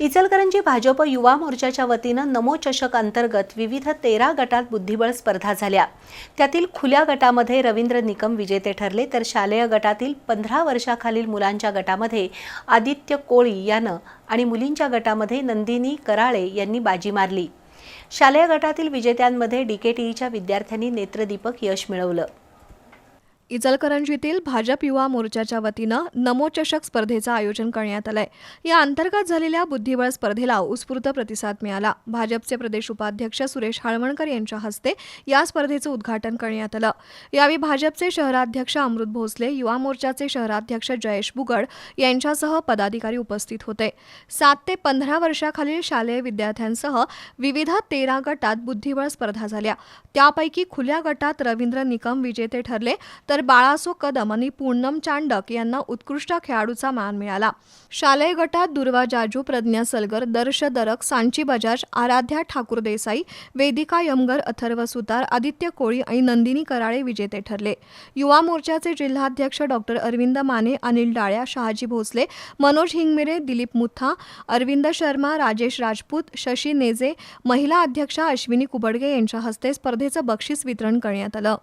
इचलकरंजी भाजप युवा मोर्चाच्या वतीनं नमो चषक अंतर्गत विविध तेरा गटात बुद्धिबळ स्पर्धा झाल्या. त्यातील खुल्या गटामध्ये रवींद्र निकम विजेते ठरले तर शालेय गटातील पंधरा वर्षाखालील मुलांच्या गटामध्ये आदित्य कोळी यानं आणि मुलींच्या गटामध्ये नंदिनी कराळे यांनी बाजी मारली. शालेय गटातील विजेत्यांमध्ये डीकेटीईच्या विद्यार्थ्यांनी नेत्रदीपक यश मिळवलं. इचलकरंजीतील भाजप युवा मोर्चाच्या वतीनं नमोचषक स्पर्धेचं आयोजन करण्यात आलंय. या अंतर्गत झालेल्या बुद्धिबळ स्पर्धेला उत्स्फूर्त प्रतिसाद मिळाला. भाजपचे प्रदेश उपाध्यक्ष सुरेश हाळवणकर यांच्या हस्ते या स्पर्धेचं उद्घाटन करण्यात आलं. यावेळी भाजपचे शहराध्यक्ष अमृत भोसले युवा मोर्चाचे शहराध्यक्ष जयेश बुगड यांच्यासह पदाधिकारी उपस्थित होते. सात ते पंधरा वर्षाखालील शालेय विद्यार्थ्यांसह विविध तेरा गटात बुद्धिबळ स्पर्धा झाल्या. त्यापैकी खुल्या गटात रवींद्र निकम विजेते ठरले तर तर बाळासो कदम आणि पूनम चांडक यांना उत्कृष्ट खेळाडूचा मान मिळाला. शालेय गटात दुर्वा जाजू प्रज्ञा सलगर दर्श दरक सांची बजाज आराध्या ठाकूर देसाई वेदिका यमगर अथर्व सुतार आदित्य कोळी आणि नंदिनी कराळे विजेते ठरले. युवा मोर्चाचे जिल्हाध्यक्ष डॉक्टर अरविंद माने अनिल डाळ्या शहाजी भोसले मनोज हिंगमिरे दिलीप मुथा अरविंद शर्मा राजेश राजपूत शशी नेजे महिला अध्यक्षा अश्विनी कुबडगे यांच्या हस्ते स्पर्धेचं बक्षीस वितरण करण्यात आलं.